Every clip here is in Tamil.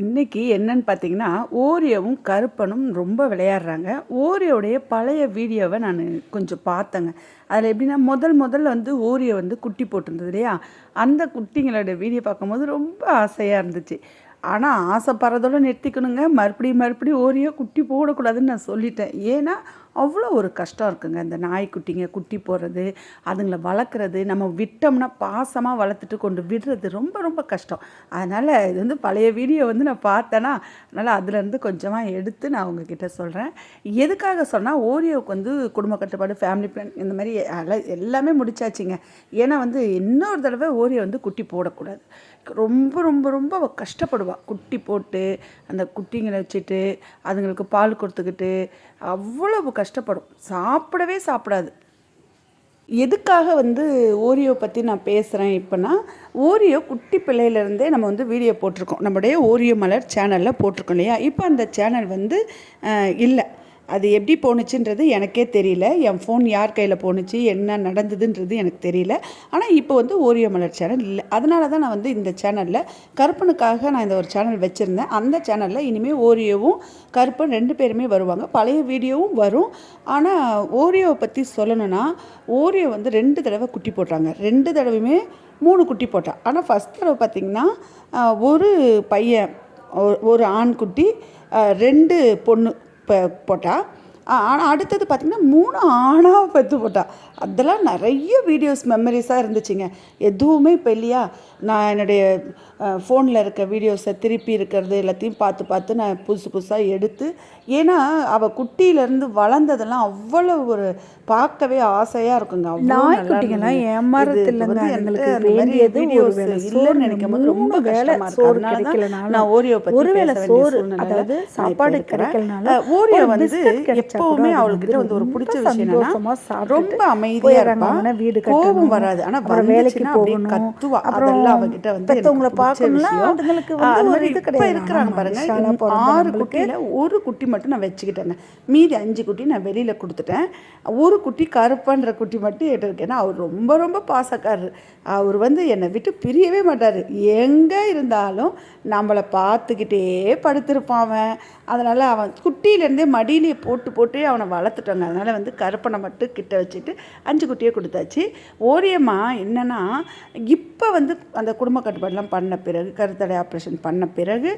இன்றைக்கி என்னன்னு பார்த்தீங்கன்னா ஓரியோவும் கருப்பனும் ரொம்ப விளையாடுறாங்க. ஓரியோடைய பழைய வீடியோவை நான் கொஞ்சம் பார்த்தேங்க. அதில் எப்படின்னா முதல் முதல்ல வந்து ஓரியோ வந்து குட்டி போட்டிருந்தது இல்லையா? அந்த குட்டிங்களோட வீடியோ பார்க்கும்போது ரொம்ப ஆசையாக இருந்துச்சு. ஆனால் ஆசைப்படுறதோடு நிறுத்திக்கணுங்க. மறுபடியும் மறுபடியும் ஓரியோ குட்டி போடக்கூடாதுன்னு நான் சொல்லிட்டேன். ஏன்னா அவ்வளோ ஒரு கஷ்டம் இருக்குங்க. இந்த நாய்க்குட்டிங்க குட்டி போடுறது அதுங்களை வளர்க்குறது நம்ம விட்டோம்னா பாசமாக வளர்த்துட்டு கொண்டு விடுறது ரொம்ப ரொம்ப கஷ்டம். அதனால் இது வந்து பழைய வீடியோ வந்து நான் பார்த்தேன்னா அதனால் அதுலேருந்து கொஞ்சமாக எடுத்து நான் உங்ககிட்ட சொல்கிறேன் எதுக்காக சொன்னால் ஓரியோவுக்கு வந்து குடும்ப கட்டுப்பாடு ஃபேமிலி பிளான் இந்த மாதிரி எல்லாம் எல்லாமே முடிச்சாச்சுங்க. ஏன்னா வந்து இன்னொரு தடவை ஓரியோ வந்து குட்டி போடக்கூடாது. ரொம்ப ரொம்ப ரொம்ப கஷ்டப்படுவாள் குட்டி போட்டு அந்த குட்டிங்களை வச்சுட்டு அதுங்களுக்கு பால் கொடுத்துக்கிட்டு அவ்வளவு கஷ்டப்படும். சாப்பிடவே சாப்பிடாது. எதுக்காக வந்து ஓரியோ பற்றி நான் பேசுகிறேன் இப்போனா ஓரியோ குட்டி பிள்ளையிலேருந்தே நம்ம வந்து வீடியோ போட்டிருக்கோம். நம்முடைய ஓரியோ மலர் சேனலில் போட்டிருக்கோம் இல்லையா? இப்போ அந்த சேனல் வந்து இல்லை. அது எப்படி போணுச்சுன்றது எனக்கே தெரியல. என் ஃபோன் யார் கையில் போணுச்சு என்ன நடந்ததுன்றது எனக்கு தெரியல. ஆனால் இப்போ வந்து ஓரியோ மலர் சேனல் இல்லை. அதனால தான் நான் வந்து இந்த சேனலில் கருப்பனுக்காக நான் இந்த ஒரு சேனல் வச்சுருந்தேன். அந்த சேனலில் இனிமேல் ஓரியோவும் கருப்பன் ரெண்டு பேருமே வருவாங்க. பழைய வீடியோவும் வரும். ஆனால் ஓரியோவை பற்றி சொல்லணும்னா ஓரியோ வந்து ரெண்டு தடவை குட்டி போட்டாங்க ரெண்டு தடவையுமே மூணு குட்டி போட்டான் ஆனால் ஃபஸ்ட் தடவை பார்த்திங்கன்னா ஒரு பையன் ஒரு ஆண் குட்டி ரெண்டு பொண்ணு இப்போ போட்டா ஆனால் அடுத்தது பார்த்திங்கன்னா மூணு ஆணாக பெற்று போட்டா அதெல்லாம் நிறைய வீடியோஸ் மெமரிஸாக இருந்துச்சுங்க எதுவுமே இப்போ இல்லையா நான் என்னுடைய ஃபோனில் இருக்க வீடியோஸை திருப்பி இருக்கிறது எல்லாத்தையும் பார்த்து பார்த்து நான் புதுசு புதுசாக எடுத்து ஏன்னா அவள் குட்டியிலேருந்து வளர்ந்ததெல்லாம் அவ்வளோ ஒரு பார்க்கவே ஆசையாக இருக்குங்க நாய்க்குட்டிங்கெல்லாம் இருந்ததுங்க. ஏமாறது இது இல்லைங்க. வந்து அதுங்களுக்கு எனக்கு அந்த மாதிரி வேண்டியது இல்லைன்னு நினைக்கும் போது ரொம்ப மூணு வேளை கஷ்டமா இருக்கு. அதனால தான் நான் ஓரியோ பத்தி ஒருவேளை சோறு, அதாவது சாப்பாடு அஹ் ஓரியோ வந்து எப்பவுமே கூட அவள்கிட்ட வந்து ஒரு பிடிச்ச விஷயம் என்னன்னா ரொம்ப அமைதியா போயிடுறாங்க. இருப்பா. அவனை வீடு கோபம் வராது. ஆனா வேலைக்கு போகணும், கத்துவா. அதெல்லாம் அவகிட்ட வந்து பார்க்கணும்னா விஷயம். அதுங்களுக்கு இப்ப. இருக்கிறாங்க பாருங்க. ஆறு குட்டியில ஒரு குட்டி மட்டும் நான் வச்சுக்கிட்டேங்க. மீதி அஞ்சு குட்டி நான் வெளியில கொடுத்துட்டேன். ஒரு குட்டி கருப்பன்ற குட்டி மட்டும் என்கிட்ட இருக்கு. ஏன்னா அவர் ரொம்ப ரொம்ப பாசக்காரர். அவர் வந்து என்னை விட்டு பிரியவே மாட்டார். எங்கே இருந்தாலும் நம்மளை பார்த்துக்கிட்டே படுத்திருப்பான் அவன். அதனால் அவன் குட்டியிலேருந்தே மடியிலேயே போட்டு போட்டு அவனை வளர்த்துட்டோங்க. அதனால் வந்து கருப்பனை மட்டும் கிட்ட வச்சுட்டு அஞ்சு குட்டியே கொடுத்தாச்சு. ஓரியம்மா என்னென்னா இப்போ வந்து அந்த குடும்ப கட்டுப்பாடெலாம் பண்ண பிறகு கருத்தடை ஆப்ரேஷன் பண்ண பிறகு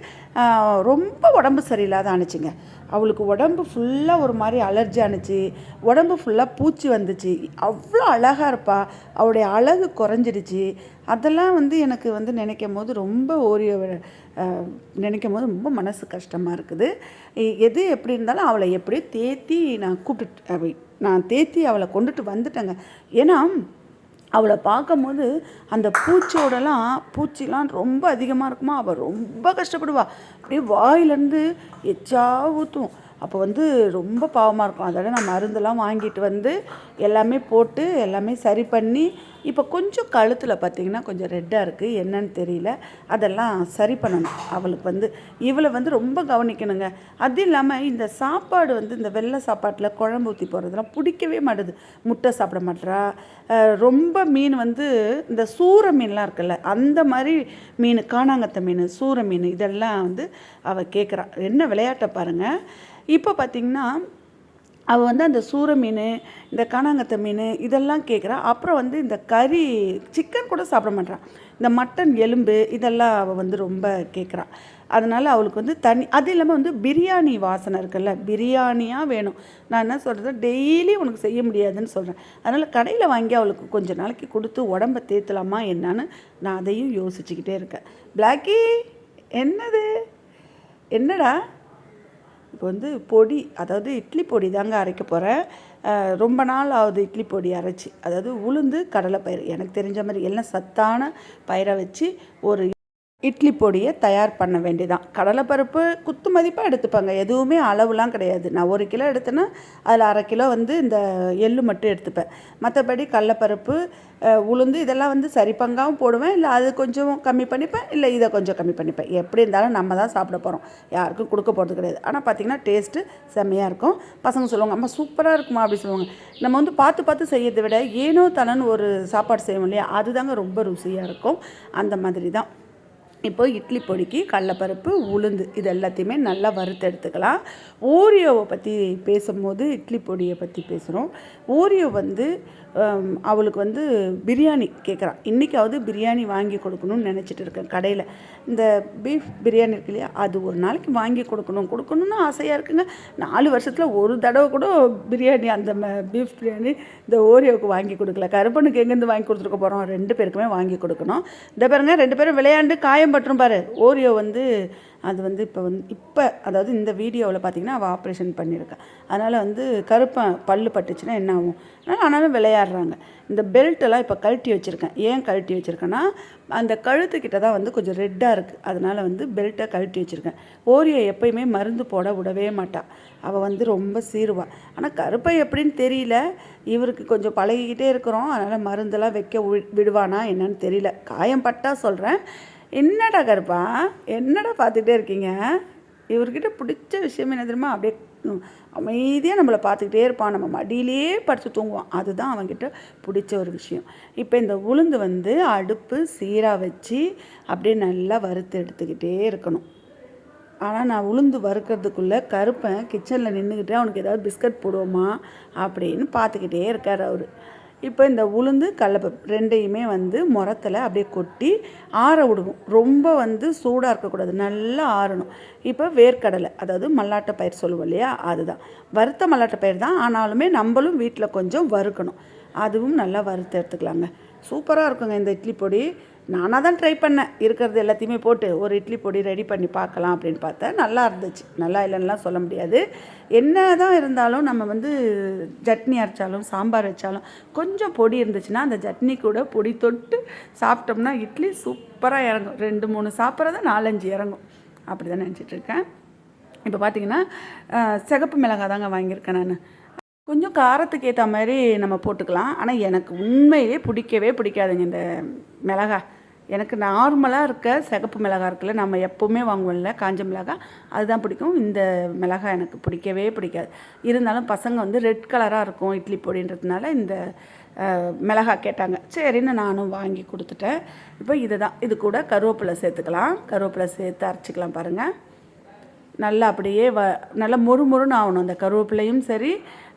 ரொம்ப உடம்பு சரியில்லாத ஆணுச்சுங்க. அவளுக்கு உடம்பு ஃபுல்லாக ஒரு மாதிரி அலர்ஜி ஆணுச்சு. உடம்பு ஃபுல்லாக பூச்சி வந்துச்சு. அவ்வளோ அழகாக இருப்பா. அவளுடைய அழகு குறைஞ்சிடுச்சு. அதெல்லாம் வந்து எனக்கு வந்து நினைக்கும் போது ரொம்ப ஓரியோ நினைக்கும் போது ரொம்ப மனசு கஷ்டமாக இருக்குது. எது எப்படி இருந்தாலும் அவளை எப்படியோ தேத்தி நான் கூப்பிட்டு நான் தேத்தி அவளை கொண்டுட்டு வந்துட்டேங்க. ஏன்னா அவளை பார்க்கும்போது அந்த பூச்சியோடலாம் பூச்சிலாம் ரொம்ப அதிகமாக இருக்குமா? அவள் ரொம்ப கஷ்டப்படுவாள் அப்படியே வாயிலேருந்து எச்சா ஊற்றும் அப்போ வந்து ரொம்ப பாவமாக இருக்கும். அதோட நான் மருந்தெல்லாம் வாங்கிட்டு வந்து எல்லாமே போட்டு எல்லாமே சரி பண்ணி இப்போ கொஞ்சம் கழுத்தில் பார்த்தீங்கன்னா கொஞ்சம் ரெட்டாக இருக்குது என்னன்னு தெரியல. அதெல்லாம் சரி பண்ணணும். அவளுக்கு வந்து இவளை வந்து ரொம்ப கவனிக்கணுங்க. அது இல்லாமல் இந்த சாப்பாடு வந்து இந்த வெள்ளை சாப்பாட்டில் குழம்பு ஊற்றி போடுறதுலாம் பிடிக்கவே மாட்டுது. முட்டை சாப்பிட மாட்டா ரொம்ப மீன் வந்து இந்த சூர மீன்லாம் இருக்குல்ல அந்த மாதிரி மீன் காணாங்கத்தை மீன் சூர மீன் இதெல்லாம் வந்து அவள் கேட்குறா என்ன விளையாட்டை பாருங்கள் இப்போ பார்த்திங்கன்னா அவள் வந்து அந்த சூர மீன் இந்த காணாங்கத்தை மீன் இதெல்லாம் கேட்குறா அப்புறம் வந்து இந்த கறி சிக்கன் கூட சாப்பிட மாட்டான் இந்த மட்டன் எலும்பு இதெல்லாம் அவள் வந்து ரொம்ப கேட்குறான் அதனால் அவளுக்கு வந்து தனி அது இல்லாமல் வந்து பிரியாணி வாசனை இருக்குல்ல பிரியாணியாக வேணும். நான் என்ன சொல்கிறது டெய்லி உனக்கு செய்ய முடியாதுன்னு சொல்கிறேன் அதனால் கடையில் வாங்கி அவளுக்கு கொஞ்சம் நாளைக்கு கொடுத்து உடம்ப தேத்தலாமா என்னான்னு நான் அதையும் யோசிச்சுக்கிட்டே இருக்கேன். பிளாக்கி என்னது? என்னடா? இப்போ வந்து பொடி அதாவது இட்லி பொடி தாங்க அரைக்க போகிறேன் ரொம்ப நாள் ஆகுது இட்லி பொடி அரைச்சி. அதாவது உளுந்து கடலைப்பயிறு. எனக்கு தெரிஞ்ச மாதிரி எல்லாம் சத்தான பயிரை வச்சு ஒரு இட்லி பொடியை தயார் பண்ண வேண்டியதான் கடலைப்பருப்பு குத்து மதிப்பாக எடுத்துப்பாங்க. எதுவுமே அளவுலாம் கிடையாது. நான் ஒரு கிலோ எடுத்தேன்னா அதில் அரை கிலோ வந்து இந்த எள்ளு மட்டும் எடுத்துப்பேன். மற்றபடி கடலைப்பருப்பு உளுந்து இதெல்லாம் வந்து சரி பங்காவும் போடுவேன். இல்லை அது கொஞ்சம் கம்மி பண்ணிப்பேன். இல்லை இதை கொஞ்சம் கம்மி பண்ணிப்பேன். எப்படி இருந்தாலும் நம்ம தான் சாப்பிட போகிறோம் யாருக்கும் கொடுக்க போகிறது கிடையாது. ஆனால் பார்த்திங்கன்னா டேஸ்ட்டு செம்மையாக இருக்கும். பசங்க சொல்லுவாங்க அம்மா சூப்பராக இருக்குமா? அப்படி சொல்லுவாங்க. நம்ம வந்து பார்த்து பார்த்து செய்யறதை விட ஏனோ தலன்னு ஒரு சாப்பாடு செய்வோம் இல்லையா? அதுதாங்க ரொம்ப ருசியாக இருக்கும். அந்த மாதிரி தான். இப்போ இட்லி பொடிக்கு கடலப்பருப்பு உளுந்து இது எல்லாத்தையுமே நல்லா வறுத்து எடுத்துக்கலாம். ஓரியோவை பற்றி பேசும்போது இட்லி பொடியை பற்றி பேசுகிறோம் ஓரியோ வந்து அவளுக்கு வந்து பிரியாணி கேட்குறான் இன்றைக்காவது பிரியாணி வாங்கி கொடுக்கணும்னு நினச்சிட்டு இருக்கேன் கடையில். இந்த பீஃப் பிரியாணி இருக்கு இல்லையா அது ஒரு நாளைக்கு வாங்கி கொடுக்கணும். கொடுக்கணும்னு ஆசையாக இருக்குங்க. நாலு வருஷத்தில் ஒரு தடவை கூட பிரியாணி அந்த பீஃப் பிரியாணி இந்த ஓரியோவுக்கு வாங்கி கொடுக்கல. கருப்பனுக்கு எங்கேருந்து வாங்கி கொடுத்துருக்க போகிறோம் ரெண்டு பேருக்குமே வாங்கி கொடுக்கணும். இந்த பாருங்க ரெண்டு பேரும் விளையாண்டு காயம் பட்டுரும் பாரு. ஓரியோ வந்து அது வந்து இப்போ வந்து இப்போ அதாவது இந்த வீடியோவில் பார்த்தீங்கன்னா அவள் ஆப்ரேஷன் பண்ணியிருக்கா அதனால் வந்து கருப்பன் பல்லு பட்டுச்சுன்னா என்ன ஆகும்? அதனால் ஆனாலும் விளையாடுறாங்க. இந்த பெல்ட்டெல்லாம் இப்போ கழட்டி வச்சுருக்கேன். ஏன் கழட்டி வச்சுருக்கேன்னா அந்த கழுத்துக்கிட்ட தான் வந்து கொஞ்சம் ரெட்டாக இருக்குது அதனால் வந்து பெல்ட்டை கழட்டி வச்சுருக்கேன். ஓரியோ எப்பயுமே மருந்து போட விடவே மாட்டாள் அவள் வந்து ரொம்ப சீருவாள் ஆனால் கருப்பை எப்படின்னு தெரியல. இவருக்கு கொஞ்சம் பழகிக்கிட்டே இருக்கிறோம். அதனால் மருந்தெல்லாம் வைக்க வி- விடுவானா என்னன்னு தெரியல. காயம் பட்டா சொல்கிறேன் என்னடா கருப்பா? என்னடா பார்த்துட்டே இருக்கீங்க? இவர்கிட்ட பிடிச்ச விஷயம் என்ன தெரியுமா? அப்படியே அமைதியாக நம்மளை பார்த்துக்கிட்டே இருப்பான். நம்ம மடியிலேயே படுத்து தூங்குவான். அதுதான் அவன்கிட்ட பிடிச்ச ஒரு விஷயம். இப்போ இந்த உளுந்து வந்து அடுப்பு சீராக வச்சு அப்படியே நல்லா வறுத்து எடுத்துக்கிட்டே இருக்கணும். ஆனால் நான் உளுந்து வறுக்கிறதுக்குள்ளே கருப்பன் கிச்சனில் நின்றுக்கிட்டு அவனுக்கு ஏதாவது பிஸ்கட் போடுவோமா? அப்படின்னு பார்த்துக்கிட்டே இருக்கார் அவர். இப்போ இந்த உளுந்து கடலப்பருப்பு ரெண்டையுமே வந்து முரத்தில் அப்படியே கொட்டி ஆற விடுவோம். ரொம்ப வந்து சூடாக இருக்கக்கூடாது. நல்லா ஆறணும். இப்போ வேர்க்கடலை அதாவது மல்லாட்டை பயிர் சொல்லுவோம் இல்லையா? அதுதான். வறுத்த மல்லாட்டை பயிர் தான். ஆனாலுமே நம்மளும் வீட்டில் கொஞ்சம் வறுக்கணும். அதுவும் நல்லா வறுத்து எடுத்துக்கலாங்க. சூப்பராக இருக்குங்க இந்த இட்லி பொடி. நானாக தான் ட்ரை பண்ணேன். இருக்கிறது எல்லாத்தையுமே போட்டு ஒரு இட்லி பொடி ரெடி பண்ணி பார்க்கலாம் அப்படின்னு பார்த்தேன் நல்லா இருந்துச்சு. நல்லா இல்லைன்னுலாம் சொல்ல முடியாது. என்ன தான் இருந்தாலும் நம்ம வந்து சட்னி அரைச்சாலும் சாம்பார் வச்சாலும் கொஞ்சம் பொடி இருந்துச்சுன்னா அந்த சட்னி கூட பொடி தொட்டு சாப்பிட்டோம்னா இட்லி சூப்பராக இறங்கும். ரெண்டு மூணு சாப்பிட்றத நாலஞ்சு இறங்கும். அப்படி தான் நினச்சிட்ருக்கேன் இப்போ பார்த்தீங்கன்னா சிகப்பு மிளகாய் தாங்க வாங்கியிருக்கேன் நான். கொஞ்சம் காரத்துக்கு ஏற்ற மாதிரி நம்ம போட்டுக்கலாம். ஆனால் எனக்கு உண்மையிலே பிடிக்கவே பிடிக்காதுங்க இந்த மிளகாய் எனக்கு நார்மலாக இருக்க சிகப்பு மிளகாய் இருக்குல்ல நம்ம எப்போவுமே வாங்குவோம்ல காஞ்ச மிளகாய் அதுதான் பிடிக்கும். இந்த மிளகாய் எனக்கு பிடிக்கவே பிடிக்காது. இருந்தாலும் பசங்க வந்து ரெட் கலராக இருக்கும் இட்லி பொடின்றதுனால இந்த மிளகா மிளகாய் கேட்டாங்க. சரின்னு நானும் வாங்கி கொடுத்துட்டேன். இப்போ இதுதான். இது கூட கருவேப்பிலை சேர்த்துக்கலாம். கருவேப்பிலை சேர்த்து அரைச்சிக்கலாம் பாருங்கள் நல்லா அப்படியே வ நல்லா மொறு மொறுன்னு ஆகணும். அந்த கருவேப்பிலையும் சரி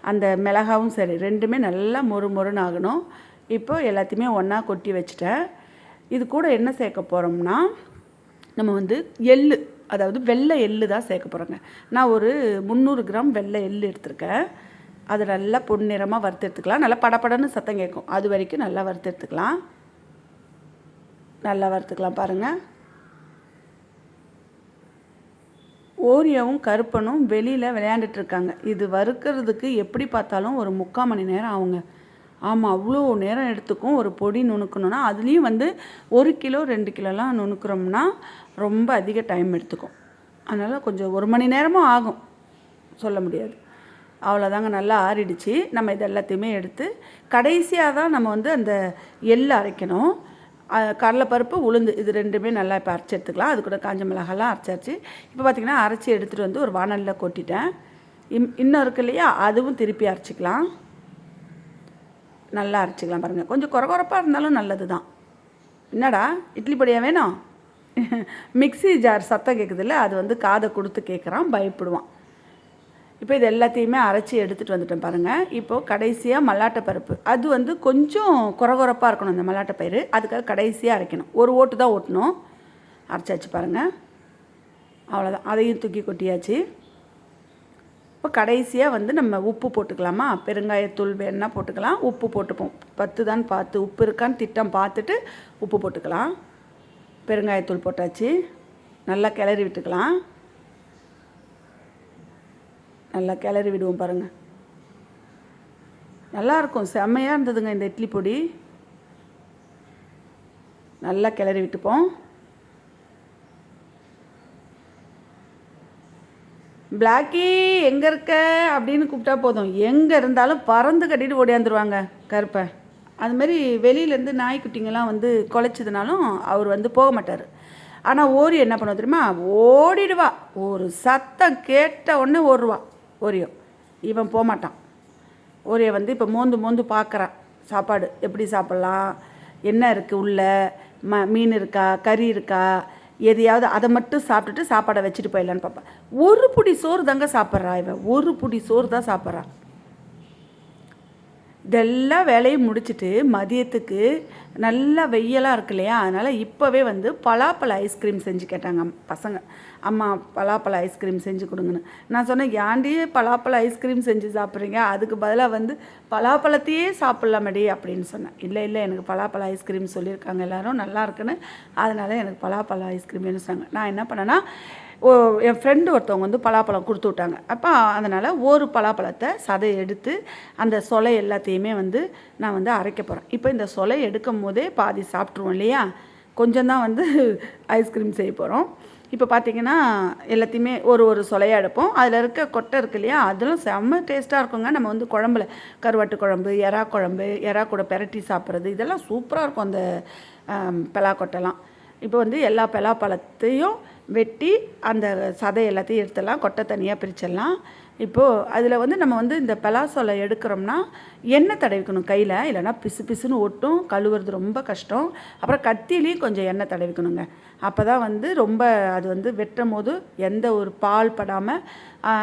அந்த மிளகாவும் சரி ரெண்டுமே நல்லா மொறு மொறுன்னு ஆகணும். இப்போ எல்லாத்தையுமே ஒன்றா கொட்டி வச்சுட்டேன். இது கூட என்ன சேர்க்க போகிறோம்னா நம்ம வந்து எள் அதாவது வெள்ளை எள்ளு தான் சேர்க்க போகிறோங்க நான் ஒரு முந்நூறு கிராம் வெள்ளை எள்ளு எடுத்திருக்கேன். அதை நல்லா பொன்னிறமாக வறுத்து எடுத்துக்கலாம். நல்லா படபடன்னு சத்தம் கேட்கும். அது வரைக்கும் நல்லா வறுத்து எடுத்துக்கலாம். நல்லா வறுத்துக்கலாம் பாருங்கள் ஓரியாவும் கருப்பனும் வெளியில் விளையாண்டுட்டு இருக்காங்க இது வறுக்கிறதுக்கு எப்படி பார்த்தாலும் ஒரு முக்கால் மணி நேரம் ஆகுங்க. ஆமாம் அவ்வளோ நேரம் எடுத்துக்கும் ஒரு பொடி நுணுக்கணும்னா அதுலேயும் வந்து ஒரு கிலோ ரெண்டு கிலோலாம் நுணுக்கிறோம்னா ரொம்ப அதிக டைம் எடுத்துக்கும். அதனால் கொஞ்சம் ஒரு மணி நேரமும் ஆகும். சொல்ல முடியாது. அவ்வளோதாங்க நல்லா ஆறிடுச்சு. நம்ம இது எல்லாத்தையுமே எடுத்து கடைசியாக தான் நம்ம வந்து அந்த எள் அரைக்கணும். கடலைப்பருப்பு உளுந்து இது ரெண்டுமே நல்லா இப்போ அரைச்சி எடுத்துக்கலாம். அது கூட காஞ்ச மிளகாலாம் அரைச்சாச்சு இப்போ பார்த்திங்கன்னா அரைச்சி எடுத்துகிட்டு வந்து ஒரு வானலில் கொட்டிட்டேன். இம் இன்னும் இருக்கு இல்லையா? அதுவும் திருப்பி அரைச்சிக்கலாம். நல்லா அரைச்சிக்கலாம் பாருங்கள் கொஞ்சம் குறை குறைப்பாக இருந்தாலும் நல்லது தான் என்னடா? இட்லி பொடியாக வேணும்? மிக்ஸி ஜார் சத்தம் கேட்குதுல்ல அது வந்து காதை கொடுத்து கேட்குறான் பயப்படுவான். இப்போ இது எல்லாத்தையுமே அரைச்சி எடுத்துகிட்டு வந்துட்டேன் பாருங்கள் இப்போது கடைசியாக மல்லாட்டை பருப்பு. அது வந்து கொஞ்சம் குறகுறப்பாக இருக்கணும் இந்த மல்லாட்டை பயிறு. அதுக்காக கடைசியாக அரைக்கணும். ஒரு ஓட்டு தான் ஓட்டணும். அரைச்சாச்சு பாருங்கள் அவ்வளோதான் அதையும் தூக்கி கொட்டியாச்சு. இப்போ கடைசியாக வந்து நம்ம உப்பு போட்டுக்கலாமா? பெருங்காயத்தூள் வேணுன்னா போட்டுக்கலாம். உப்பு போட்டுப்போம். பத்து தான் பார்த்து உப்பு இருக்கான்னு திட்டம் பார்த்துட்டு உப்பு போட்டுக்கலாம். பெருங்காயத்தூள் போட்டாச்சு. நல்லா கிளறி விட்டுக்கலாம். நல்லா கிளறி விடுவோம் பாருங்கள் நல்லாயிருக்கும் செம்மையாக இருந்ததுங்க இந்த இட்லி பொடி. நல்லா கிளறி விட்டுப்போம். பிளாக்கி எங்கே இருக்க? அப்படின்னு கூப்பிட்டா போதும். எங்கே இருந்தாலும் பறந்து கட்டிட்டு ஓடியாந்துருவாங்க கருப்பை. அதுமாரி வெளியிலேருந்து நாய்க்குட்டிங்கெல்லாம் வந்து குலைச்சதுனாலும் அவர் வந்து போக மாட்டார். ஆனால் ஓரி என்ன பண்ணுவா தெரியுமா? ஓடிடுவா. ஒரு சத்தம் கேட்ட உடனே ஓடுவா. ஓரியோ. இவன் போகமாட்டான் ஓரியோ வந்து இப்போ மோந்து மோந்து பார்க்குறான் சாப்பாடு எப்படி சாப்பிட்லாம்? என்ன இருக்குது உள்ள? ம மீன் இருக்கா? கறி இருக்கா? எதையாவது அதை மட்டும் சாப்பிட்டுட்டு சாப்பாடை வச்சுட்டு போயிடலான்னு பார்ப்பேன் ஒரு புடி சோறு தாங்க சாப்பிட்றா இவன். ஒரு புடி சோறு தான் சாப்பிட்றான் இதெல்லாம் வேலையும் முடிச்சுட்டு மதியத்துக்கு நல்லா வெயிலாக இருக்கு இல்லையா? அதனால் இப்போவே வந்து பலாப்பழ ஐஸ்கிரீம் செஞ்சு கேட்டாங்க பசங்க. அம்மா பலாப்பழ ஐஸ்கிரீம் செஞ்சு கொடுங்கன்னு. நான் சொன்னேன் ஏன்டி பலாப்பழ ஐஸ்கிரீம் செஞ்சு சாப்பிட்றீங்க? அதுக்கு பதிலாக வந்து பலாப்பழத்தையே சாப்பிட்லாமடி அப்படின்னு சொன்னேன். இல்லை இல்லை எனக்கு பலாப்பழ ஐஸ்கிரீம் சொல்லியிருக்காங்க எல்லோரும் நல்லா இருக்குன்னு. அதனால் எனக்கு பலாப்பழ ஐஸ்கிரீம் சொன்னாங்க. நான் என்ன பண்ணேன்னா ஓ என் ஃப்ரெண்டு ஒருத்தவங்க வந்து பலாப்பழம் கொடுத்து விட்டாங்க. அப்போ அதனால் ஒரு பலாப்பழத்தை சதை எடுத்து அந்த சொலை எல்லாத்தையுமே வந்து நான் வந்து அரைக்க போகிறேன் இப்போ இந்த சொலை எடுக்கும் போதே பாதி சாப்பிட்ருவோம் இல்லையா? கொஞ்சம் தான் வந்து ஐஸ்கிரீம் செய்ய போகிறோம் இப்போ பார்த்தீங்கன்னா எல்லாத்தையுமே ஒரு ஒரு சொலையாக எடுப்போம். அதில் இருக்க கொட்டை இருக்கு இல்லையா அதெல்லாம் செம்ம டேஸ்ட்டாக இருக்குங்க. நம்ம வந்து குழம்புல கருவாட்டு குழம்பு எறா குழம்பு எறா கூட பெரட்டி சாப்பிட்றது இதெல்லாம் சூப்பராக இருக்கும் அந்த பலா பலாக்கொட்டைலாம் இப்போ வந்து எல்லா பலாப்பழத்தையும் வெட்டி அந்த சதை எல்லாத்தையும் எடுத்துடலாம். கொட்டை தனியாக பிரிச்சிடலாம். இப்போது அதில் வந்து நம்ம வந்து இந்த பலாசோலை எடுக்கிறோம்னா எண்ணெய் தடவிக்கணும் கையில். இல்லைன்னா பிசு பிசுன்னு ஒட்டும் கழுவுறது ரொம்ப கஷ்டம். அப்புறம் கத்திலையும் கொஞ்சம் எண்ணெய் தடவிக்கணுங்க. அப்போ தான் வந்து ரொம்ப அது வந்து வெட்டும் போது எந்த ஒரு பால் படாமல்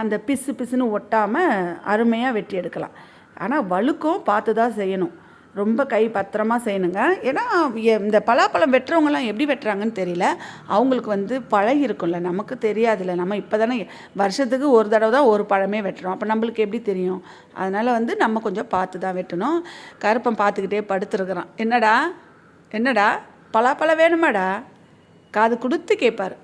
அந்த பிசு பிசுன்னு ஒட்டாமல் அருமையாக வெட்டி எடுக்கலாம். ஆனால் வழுக்கும் பார்த்து தான் செய்யணும். ரொம்ப கை பத்திரமா செய்யணுங்க. ஏன்னா இந்த பலாப்பழம் வெட்டுறவங்கலாம் எப்படி வெட்டுறாங்கன்னு தெரியல. அவங்களுக்கு வந்து பழகி இருக்கும்ல. நமக்கு தெரியாதுல்ல. நம்ம இப்போ தானே வருஷத்துக்கு ஒரு தடவை தான் ஒரு பழமே வெட்டுறோம். அப்போ நம்மளுக்கு எப்படி தெரியும்? அதனால் வந்து நம்ம கொஞ்சம் பார்த்து தான் வெட்டணும். கருப்பம் பார்த்துக்கிட்டே படுத்துருக்குறான். என்னடா? என்னடா? பலாப்பழம் வேணுமாடா? காது கொடுத்து கேட்பார்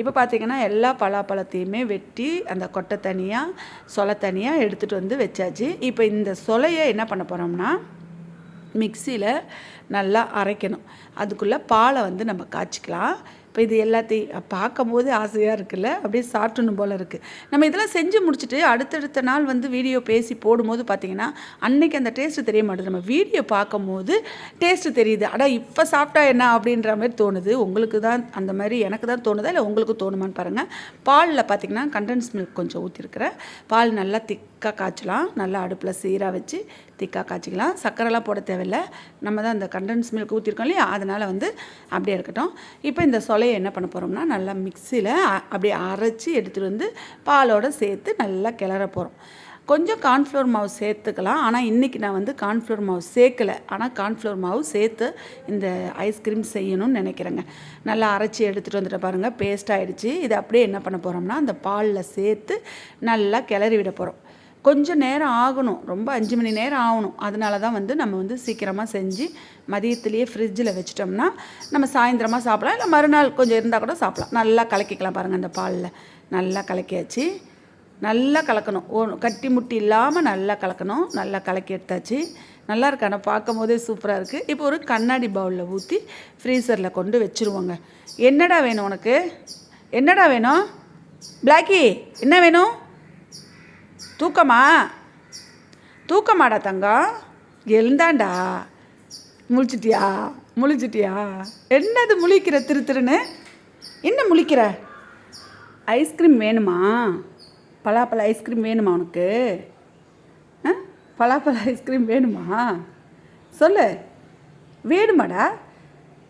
இப்போ பார்த்தீங்கன்னா எல்லா பலாப்பழத்தையுமே வெட்டி அந்த கொட்டை தனியாக சொலை தனியாக எடுத்துகிட்டு வந்து வச்சாச்சு. இப்போ இந்த சொலையை என்ன பண்ண போகிறோம்னா மிக்சியில் நல்லா அரைக்கணும். அதுக்குள்ளே பாலை வந்து நம்ம காய்ச்சிக்கலாம். இப்போ இது எல்லாத்தையும் பார்க்கும்போது ஆசையாக இருக்குல்ல? அப்படியே சாப்பிடணும் போல் இருக்குது நம்ம இதெல்லாம் செஞ்சு முடிச்சுட்டு அடுத்தடுத்த நாள் வந்து வீடியோ பேசி போடும்போது பார்த்தீங்கன்னா அன்னைக்கு அந்த டேஸ்ட்டு தெரிய மாட்டேது. நம்ம வீடியோ பார்க்கும்போது டேஸ்ட்டு தெரியுது. ஆனால் இப்போ சாப்பிட்டா என்ன? அப்படின்ற மாதிரி தோணுது. உங்களுக்கு தான் அந்த மாதிரி எனக்கு தான் தோணுதா? இல்லை உங்களுக்கு தோணுமான்னு பாருங்கள் பாலில் பார்த்தீங்கன்னா கண்டன்ஸ் மில்க் கொஞ்சம் ஊற்றிருக்கிறேன் பால் நல்லா திக்காக காய்ச்சலாம். நல்லா அடுப்பில் சீராக வச்சு திக்காக காய்ச்சிக்கலாம். சர்க்கரைலாம் போட தேவையில்ல. நம்ம தான் அந்த கண்டன்ஸ் மில்க் ஊற்றிருக்கோம் இல்லையா? அதனால் வந்து அப்படியே இருக்கட்டும். இப்போ இந்த சொலையை என்ன பண்ண போகிறோம்னா நல்லா மிக்சியில் அப்படியே அரைச்சி எடுத்துகிட்டு வந்து பாலோடு சேர்த்து நல்லா கிளற போகிறோம் கொஞ்சம் கார்ன்ஃப்ளோர் மாவு சேர்த்துக்கலாம். ஆனால் இன்றைக்கி நான் வந்து கார்ன்ஃப்ளோர் மாவு சேர்க்கலை. ஆனால் கார்ன்ஃப்ளோர் மாவு சேர்த்து இந்த ஐஸ்கிரீம் செய்யணும்னு நினைக்கிறேங்க. நல்லா அரைச்சி எடுத்துகிட்டு வந்துட்டு பாருங்கள் பேஸ்ட் ஆகிடுச்சு இதை அப்படியே என்ன பண்ண போகிறோம்னா அந்த பாலில் சேர்த்து நல்லா கிளறி விட போகிறோம் கொஞ்சம் நேரம் ஆகணும். ரொம்ப அஞ்சு மணி நேரம் ஆகணும். அதனால தான் வந்து நம்ம வந்து சீக்கிரமாக செஞ்சு மதியத்துலேயே ஃப்ரிட்ஜில் வச்சிட்டோம்னா நம்ம சாயந்தரமாக சாப்பிடலாம். இல்லை மறுநாள் கொஞ்சம் இருந்தால் கூட சாப்பிடலாம். நல்லா கலக்கிக்கலாம் பாருங்கள் அந்த பாலில். நல்லா கலக்கியாச்சு. நல்லா கலக்கணும். ஓ கட்டி முட்டி இல்லாமல் நல்லா கலக்கணும். நல்லா கலக்கி எடுத்தாச்சு. நல்லா இருக்கு. ஆனால் பார்க்கும் போதே சூப்பராக இருக்குது இப்போ ஒரு கண்ணாடி பவுலில் ஊற்றி ஃப்ரீசரில் கொண்டு வச்சுருவோங்க. என்னடா வேணும் உனக்கு? என்னடா வேணும்? பிளாக்கி என்ன வேணும்? தூக்கமா? தூக்கமாடா தங்கம். எழுந்தாண்டா. முழிச்சிட்டியா? முழிச்சிட்டியா? என்னது முழிக்கிற திரு திருன்னு? என்ன முழிக்கிற? ஐஸ்கிரீம் வேணுமா? பலாப்பழ ஐஸ்கிரீம் வேணுமா உனக்கு? ஆ? பலாப்பழ ஐஸ்கிரீம் வேணுமா? சொல்லு. வேணுமாடா.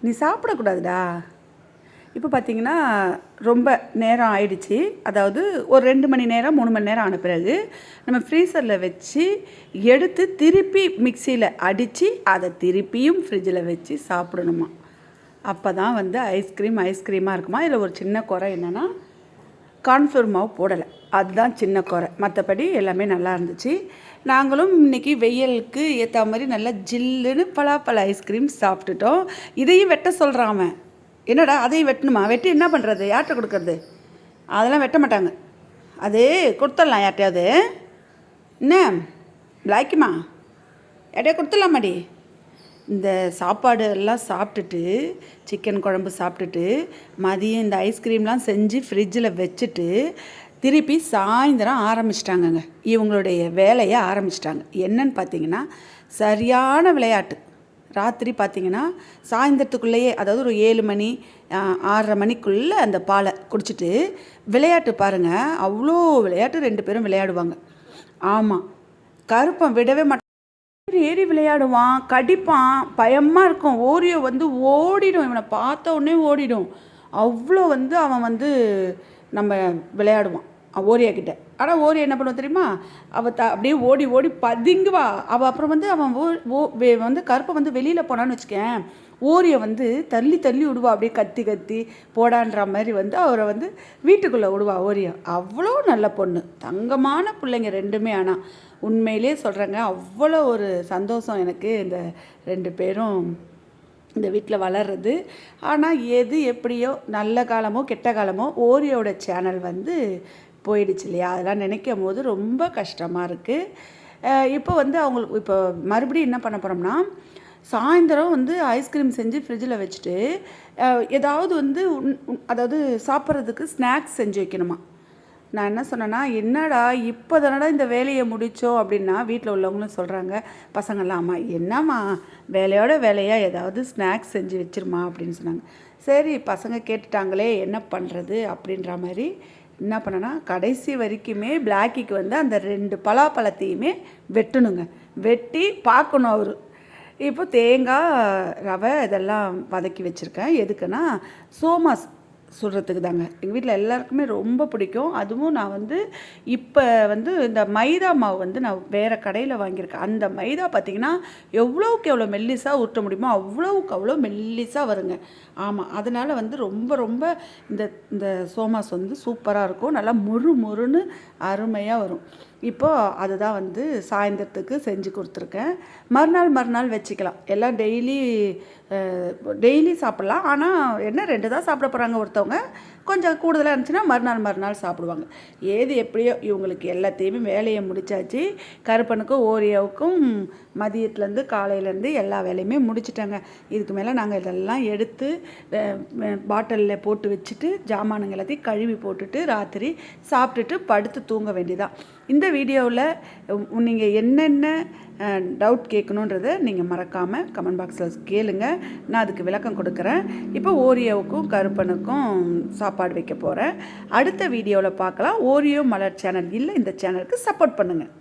நீ சாப்பிடக்கூடாதுடா. இப்போ பார்த்தீங்கன்னா ரொம்ப நேரம் ஆயிடுச்சு. அதாவது ஒரு ரெண்டு மணி நேரம் மூணு மணி நேரம் ஆன பிறகு நம்ம ஃப்ரீசரில் வச்சு எடுத்து திருப்பி மிக்சியில் அடித்து அதை திருப்பியும் ஃப்ரிட்ஜில் வச்சு சாப்பிடணுமா? அப்போ தான் வந்து ஐஸ்கிரீம் ஐஸ்கிரீமாக இருக்குமா? இதில் ஒரு சின்ன குறை என்னென்னா கார்ன்ஃப்ளவர் மாவு போடலை. அதுதான் சின்ன குறை. மற்றபடி எல்லாமே நல்லா இருந்துச்சு. நாங்களும் இன்னைக்கு வெயிலுக்கு ஏற்ற மாதிரி நல்லா ஜில்லுன்னு பலாப்பழ ஐஸ்கிரீம் சாப்பிட்டுட்டோம். இதையும் வெட்ட சொல்கிறான் அவன். என்னடா அதையும் வெட்டணுமா? வெட்டி என்ன பண்ணுறது யார்கிட்ட கொடுக்கறது? அதெல்லாம் வெட்ட மாட்டாங்க. அது கொடுத்துடலாம் யார்ட்டையாவது என்ன? லாய்க்குமா? யார்ட்டையா கொடுத்துடலாமாடி? இந்த சாப்பாடு எல்லாம் சாப்பிட்டுட்டு சிக்கன் குழம்பு சாப்பிட்டுட்டு மதியம் இந்த ஐஸ்கிரீம்லாம் செஞ்சு ஃப்ரிட்ஜில் வச்சுட்டு திருப்பி சாயந்தரம் ஆரம்பிச்சிட்டாங்கங்க. இவங்களுடைய வேலையை ஆரம்பிச்சிட்டாங்க. என்னன்னு பார்த்தீங்கன்னா சரியான விளையாட்டு. ராத்திரி பார்த்தீங்கன்னா சாயந்தரத்துக்குள்ளேயே அதாவது ஒரு ஏழு மணி ஆறரை மணிக்குள்ளே அந்த பாலை குடிச்சிட்டு விளையாட்டு பாருங்கள் அவ்வளோ விளையாட்டு ரெண்டு பேரும் விளையாடுவாங்க. ஆமாம் கருப்பன் விடவே மாட்டான் ஏறி ஏறி விளையாடுவான் கடிப்பான் பயமாக இருக்கும். ஓரியோ வந்து ஓடிடும். இவனை பார்த்த உடனே ஓடிடும். அவ்வளோ வந்து அவன் வந்து நம்ம விளையாடுவான் ஓரியா கிட்ட. ஆனால் ஓரி என்ன பண்ணுவான் தெரியுமா? அவள் த அப்படியே ஓடி ஓடி பதுங்குவா. அவள் அப்புறம் வந்து அவன் ஓ ஓ வந்து கருப்பை வந்து வெளியில் போனான்னு வச்சுக்கேன். ஓரியை வந்து தள்ளி தள்ளி விடுவா. அப்படியே கத்தி கத்தி போடான்ற மாதிரி வந்து அவரை வந்து வீட்டுக்குள்ளே விடுவா ஓரியம். அவ்வளோ நல்ல பொண்ணு. தங்கமான பிள்ளைங்க ரெண்டுமே ஆனால் உண்மையிலே சொல்கிறேங்க அவ்வளோ ஒரு சந்தோஷம் எனக்கு இந்த ரெண்டு பேரும் இந்த வீட்டில் வளர்றது. ஆனால் எது எப்படியோ நல்ல காலமோ கெட்ட காலமோ ஓரியோட சேனல் வந்து போயிடுச்சு இல்லையா? அதெல்லாம் நினைக்கும் போது ரொம்ப கஷ்டமாக இருக்குது இப்போ வந்து அவங்களுக்கு இப்போ மறுபடியும் என்ன பண்ண போகிறோம்னா சாயந்தரம் வந்து ஐஸ்கிரீம் செஞ்சு ஃப்ரிட்ஜில் வச்சுட்டு ஏதாவது வந்து அதாவது சாப்பிட்றதுக்கு ஸ்நாக்ஸ் செஞ்சு வைக்கணுமா? நான் என்ன சொன்னேன்னா என்னடா இப்போ தானடா இந்த வேலையை முடித்தோம் அப்படின்னா வீட்டில் உள்ளவங்களும் சொல்கிறாங்க பசங்கள்லாம் அம்மா என்னம்மா வேலையோட வேலையாக ஏதாவது ஸ்நாக்ஸ் செஞ்சு வச்சிருமா? அப்படின்னு சொன்னாங்க. சரி பசங்க கேட்டுட்டாங்களே என்ன பண்ணுறது அப்படின்ற மாதிரி என்ன பண்ணேன்னா கடைசி வரைக்குமே பிளாக்கிக்கு வந்து அந்த ரெண்டு பலாப்பழத்தையுமே வெட்டணுங்க. வெட்டி பார்க்கணும் அவர். இப்போ தேங்காய் ரவை இதெல்லாம் வதக்கி வச்சுருக்கேன். எதுக்குன்னா சோமாஸ். சுடுறதுக்கு தாங்க எங்கள் வீட்டில் எல்லாருக்குமே ரொம்ப பிடிக்கும். அதுவும் நான் வந்து இப்போ வந்து இந்த மைதா மாவு வந்து நான் வேறு கடையில் வாங்கியிருக்கேன். அந்த மைதா பார்த்திங்கன்னா எவ்வளோவுக்கு எவ்வளோ மெல்லிஸாக உருட்ட முடியுமோ அவ்வளோவுக்கு அவ்வளோ மெல்லிஸாக வருங்க. ஆமாம் அதனால் வந்து ரொம்ப ரொம்ப இந்த இந்த சோமாஸ் வந்து சூப்பராக இருக்கும். நல்லா முறு முறுன்னு அருமையாக வரும். இப்போது அதுதான் வந்து சாயந்தரத்துக்கு செஞ்சு கொடுத்துருக்கேன். மறுநாள் மறுநாள் வச்சுக்கலாம். எல்லாம் டெய்லி டெய்லி சாப்பிட்லாம். ஆனால் என்ன ரெண்டு தான் சாப்பிட போகிறாங்க ஒருத்தவங்க. கொஞ்சம் கூடுதலாக இருந்துச்சுன்னா மறுநாள் மறுநாள் சாப்பிடுவாங்க. ஏது எப்படியோ இவங்களுக்கு எல்லாத்தையுமே வேலையை முடிச்சாச்சு. கருப்பனுக்கும் ஓரியாவுக்கும் மதியத்துலேருந்து காலையிலேருந்து எல்லா வேலையுமே முடிச்சிட்டாங்க. இதுக்கு மேலே நாங்கள் இதெல்லாம் எடுத்து பாட்டிலில் போட்டு வச்சுட்டு ஜாமானுங்க எல்லாத்தையும் கழுவி போட்டுட்டு ராத்திரி சாப்பிட்டுட்டு படுத்து தூங்க வேண்டியதான் இந்த வீடியோவில் நீங்கள் என்னென்ன டவுட் கேட்கணுன்றதை நீங்கள் மறக்காமல் கமெண்ட் பாக்ஸில் கேளுங்க. நான் அதுக்கு விளக்கம் கொடுக்குறேன். இப்போ ஓரியோவுக்கும் கருப்பனுக்கும் சாப்பாடு வைக்க போகிறேன் அடுத்த வீடியோவில் பார்க்கலாம். ஓரியோ மலர் சேனல் இல்லை இந்த சேனலுக்கு சப்போர்ட் பண்ணுங்கள்